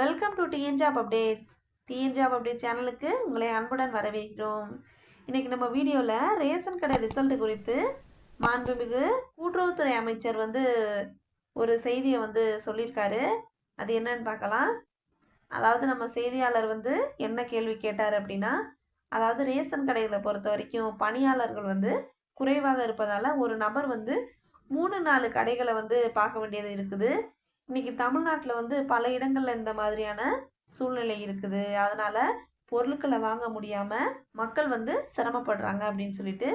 Welcome to TN job updates TN job update சேனலுக்கு உங்களை அன்புடன் வரவேற்கிறோம். இன்றைக்கி நம்ம வீடியோவில் ரேஷன் கடை ரிசல்ட் குறித்து மாண்புமிகு கூட்டுறவுத்துறை அமைச்சர் வந்து ஒரு செய்தியை வந்து சொல்லியிருக்காரு. அது என்னன்னு பார்க்கலாம். அதாவது நம்ம செய்தியாளர் வந்து என்ன கேள்வி கேட்டார் அப்படின்னா அதாவது ரேஷன் கடைகளை பொறுத்த வரைக்கும் பணியாளர்கள் வந்து குறைவாக இருப்பதால் ஒரு நபர் வந்து மூணு நாலு கடைகளை வந்து பார்க்க வேண்டியது இருக்குது. இன்னைக்கு தமிழ்நாட்டில் வந்து பல இடங்களில் இந்த மாதிரியான சூழ்நிலை இருக்குது. அதனால் பொருட்களை வாங்க முடியாமல் மக்கள் வந்து சிரமப்படுறாங்க அப்படின்னு சொல்லிட்டு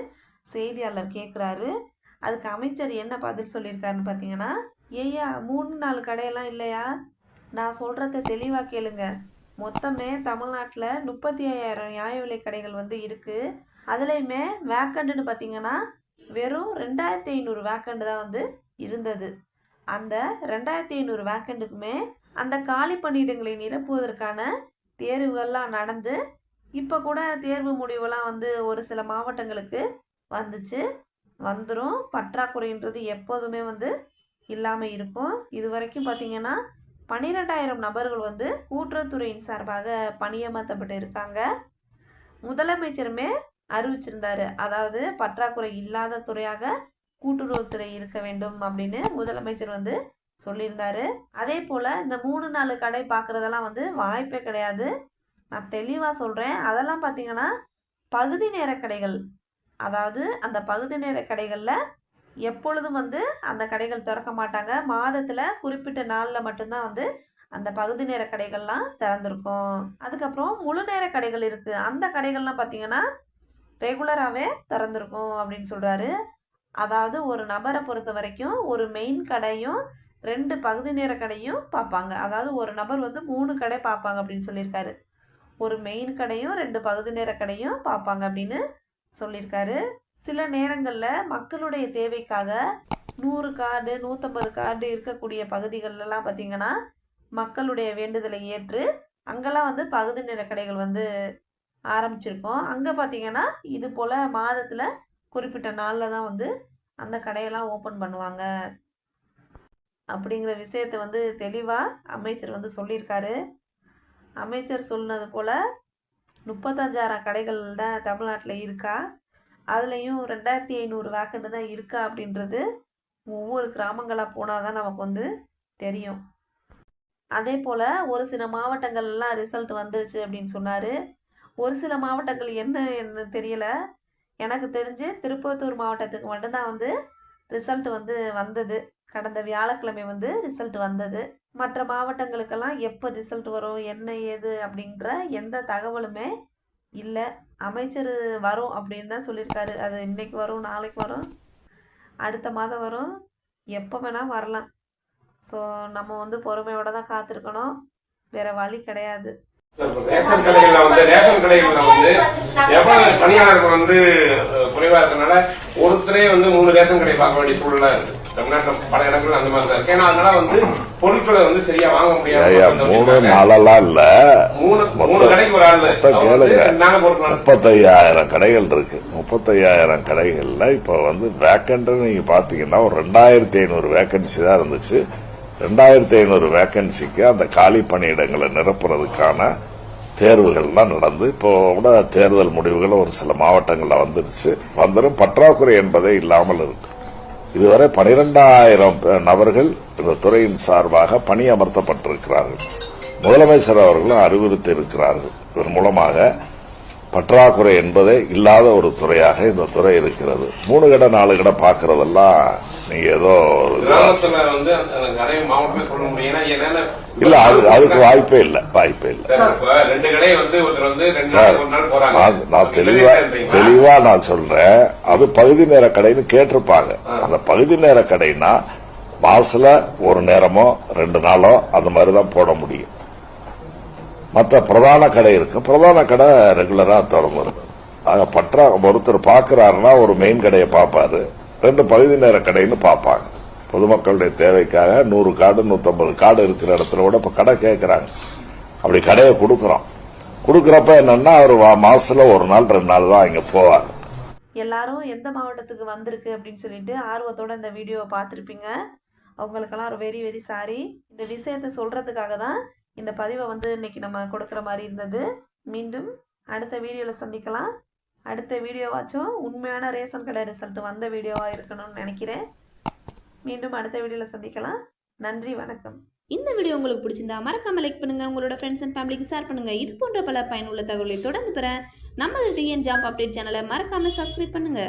செய்தியாளர் கேட்குறாரு அதுக்கு அமைச்சர் என்ன பதில் சொல்லியிருக்காருன்னு பார்த்தீங்கன்னா ஏய்யா மூணு நாலு கடையெல்லாம் இல்லையா? நான் சொல்கிறத தெளிவாக கேளுங்க. மொத்தமே தமிழ்நாட்டில் முப்பத்தி ஐயாயிரம் நியாய விலை கடைகள் வந்து இருக்குது அதுலேயுமே வேக்கண்ட்டுன்னு பார்த்தீங்கன்னா வெறும் ரெண்டாயிரத்தி ஐநூறு வேக்கண்ட் தான் வந்து இருந்தது. அந்த ரெண்டாயிரத்தி ஐநூறு வேக்கண்ட்டுக்குமே அந்த காலி பணியிடங்களை நிரப்புவதற்கான தேர்வுகள்லாம் நடந்து இப்போ கூட தேர்வு முடிவெல்லாம் வந்து ஒரு சில மாவட்டங்களுக்கு வந்துச்சு. வந்துடும் பற்றாக்குறைன்றது எப்போதுமே வந்து இல்லாமல் இருக்கும். இது வரைக்கும் பார்த்தீங்கன்னா பன்னிரெண்டாயிரம் நபர்கள் வந்து கூட்டுறவுத்துறையின் சார்பாக பணியமர்த்தப்பட்டு இருக்காங்க. முதலமைச்சருமே அறிவிச்சிருந்தாரு. அதாவது பற்றாக்குறை இல்லாத துறையாக கூட்டுறவுத்துறை இருக்க வேண்டும் அப்படின்னு முதலமைச்சர் வந்து சொல்லியிருந்தாரு. அதே போல் இந்த மூணு நாலு கடை பார்க்குறதெல்லாம் வந்து வாய்ப்பே கிடையாது. நான் தெளிவாக சொல்கிறேன் அதெல்லாம் பார்த்தீங்கன்னா பகுதி நேர கடைகள். அதாவது அந்த பகுதி நேர கடைகளில் எப்பொழுதும் வந்து அந்த கடைகள் திறக்க மாட்டாங்க. மாதத்தில் குறிப்பிட்ட நாளில் மட்டும்தான் வந்து அந்த பகுதி நேர கடைகள்லாம் திறந்துருக்கும். அதுக்கப்புறம் முழு நேர கடைகள் இருக்குது அந்த கடைகள்லாம் பார்த்தீங்கன்னா ரெகுலராகவே திறந்துருக்கும் அப்படின்னு சொல்கிறாரு அதாவது ஒரு நபரை பொறுத்த வரைக்கும் ஒரு மெயின் கடையும் ரெண்டு பகுதி நேர கடையும் பார்ப்பாங்க. அதாவது ஒரு நபர் வந்து மூணு கடை பார்ப்பாங்க அப்படின்னு சொல்லியிருக்காரு. ஒரு மெயின் கடையும் ரெண்டு பகுதி நேர கடையும் பார்ப்பாங்க அப்படின்னு சொல்லியிருக்காரு. சில நேரங்களில் மக்களுடைய தேவைக்காக நூறு கார்டு நூற்றம்பது கார்டு இருக்கக்கூடிய பகுதிகளெல்லாம் பார்த்திங்கன்னா மக்களுடைய வேண்டுதலை ஏற்று அங்கெல்லாம் வந்து பகுதி நேர கடைகள் வந்து ஆரம்பிச்சிருக்கோம். அங்கே பார்த்தீங்கன்னா இது போல் மாதத்தில் குறிப்பிட்ட நாளில் தான் வந்து அந்த கடையெல்லாம் ஓப்பன் பண்ணுவாங்க. அப்படிங்கிற விஷயத்தை வந்து தெளிவாக அமைச்சர் வந்து சொல்லியிருக்காரு. அமைச்சர் சொன்னது போல் முப்பத்தஞ்சாயிரம் கடைகள் தான் தமிழ்நாட்டில் இருக்கா? அதுலேயும் ரெண்டாயிரத்தி ஐநூறு வேக்கண்ட் தான் இருக்கா அப்படின்றது ஒவ்வொரு கிராமங்களாக போனால் தான் நமக்கு வந்து தெரியும். அதே போல் ஒரு சில மாவட்டங்கள்லாம் ரிசல்ட் வந்துருச்சு அப்படின்னு சொன்னார். ஒரு சில மாவட்டங்கள் என்ன என்ன தெரியலை. எனக்கு தெரிஞ்சு திருப்பத்தூர் மாவட்டத்துக்கு மட்டும்தான் வந்து ரிசல்ட் வந்து வந்தது. கடந்த வியாழக்கிழமை வந்து ரிசல்ட் வந்தது. மற்ற மாவட்டங்களுக்கெல்லாம் எப்போ ரிசல்ட் வரும் என்ன ஏது அப்படின்ற எந்த தகவலுமே இல்லை. அமைச்சர் வரும் அப்படின்னு தான் சொல்லியிருக்காரு. அது இன்னைக்கு வரும் நாளைக்கு வரும் அடுத்த மாதம் வரும். எப்போ வேணால் வரலாம். ஸோ நம்ம வந்து பொறுமையோட தான் காத்திருக்கணும். வேறு வழி கிடையாது. ரேஷன் கடைகள்ல வந்து ரேஷன் கடைகள்ல வந்து எவ்வளவு பணியாளர்கள் வந்து குறைவா இருக்கனால ஒருத்தரே வந்து மூணு ரேஷன் கடை பார்க்க வேண்டிய சூழலா இருக்கு. தமிழ்நாட்டுல பல இடங்கள் அந்த மாதிரி தான் இருக்கு. ஏன்னா அதனால வந்து பொருட்களை வந்து சரியா வாங்க முடியாது மூணு நாளெல்லாம் இல்ல. மூணு மூணு கடைக்கு ஒரு ஆளு. கேளுங்க. முப்பத்தையாயிரம் கடைகள் இருக்கு. முப்பத்தையாயிரம் கடைகள்ல இப்ப வந்து வேக்கண்ட் நீங்க பாத்தீங்கன்னா ஒரு ரெண்டாயிரத்தி ஐநூறு வேக்கன்சி தான் இருந்துச்சு. ரெண்டாயிரத்தி ஐநூறு வேக்கன்சிக்கு அந்த காலி பணியிடங்களை நிரப்புறதுக்கான தேர்வுகள்லாம் நடந்து இப்போ கூட தேர்தல் முடிவுகள் ஒரு சில மாவட்டங்களில் வந்துருச்சு. வந்துடும் பற்றாக்குறை என்பதே இல்லாமல் இருக்கு. இதுவரை பனிரெண்டாயிரம் நபர்கள் இந்த துறையின் சார்பாக பணி அமர்த்தப்பட்டிருக்கிறார்கள் முதலமைச்சர் அவர்களும் அறிவுறுத்தி இருக்கிறார்கள் இதன் மூலமாக பற்றாக்குறை என்பதே இல்லாத ஒரு துறையாக இந்த துறை இருக்கிறது. மூணு கடை நாலு கடை பார்க்கறதெல்லாம் நீங்க ஏதோ இல்ல அது அதுக்கு வாய்ப்பே இல்ல வாய்ப்பே இல்ல. நான் தெளிவா? தெளிவா நான் சொல்றேன். அது பகுதி நேர கடைன்னு கேட்டிருப்பாங்க. அந்த பகுதி நேர கடைனா மாசத்துல ஒரு நேரமோ ரெண்டு நாளோ அந்த மாதிரி தான் போட முடியும். மற்ற பிரதான கடை இருக்கு. பிரதான கடை ரெகுலரா திறந்து ஆக பற்றா ஒருத்தர் பாக்குறாருன்னா ஒரு மெயின் கடையை பார்ப்பாரு. ரெண்டு பகுதி நேர கடைன்னு பார்ப்பாங்க. பொதுமக்களுடைய தேவைக்காக நூறு காடு நூத்தம்பது காடு இருக்கிற இடத்துல கூட இப்ப கடை கேட்குறாங்க அப்படி கடையை கொடுக்கறோம். கொடுக்கறப்ப என்னன்னா அவர் மாசத்துல ஒரு நாள் ரெண்டு நாள் தான் இங்க போவார். எல்லாரும் எந்த மாவட்டத்துக்கு வந்திருக்கு அப்படின்னு சொல்லிட்டு ஆர்வத்தோட இந்த வீடியோவை பார்த்துருப்பீங்க. அவங்களுக்கெல்லாம் வெரி வெரி சாரி இந்த விஷயத்த சொல்கிறதுக்காக தான் இந்த பதிவை வந்து இன்னைக்கு நம்ம கொடுக்குற மாதிரி இருந்தது. மீண்டும் அடுத்த வீடியோவில் சந்திக்கலாம். அடுத்த வீடியோவாச்சும் உண்மையான ரேஷன் கடை ரிசல்ட் வந்த வீடியோவாக இருக்கணும்னு நினைக்கிறேன். மீண்டும் அடுத்த வீடியோவில் சந்திக்கலாம். நன்றி வணக்கம். இந்த வீடியோ உங்களுக்கு பிடிச்சிருந்தா மறக்காம லைக் பண்ணுங்க. உங்களோட ஃப்ரெண்ட்ஸ் அண்ட் ஃபேமிலிக்கு ஷேர் பண்ணுங்க. இது போன்ற பல பயனுள்ள தகவலை தொடர்ந்து பெற நமது டிஎன் ஜாப் அப்டேட் சேனலை மறக்காம சப்ஸ்கிரைப் பண்ணுங்க.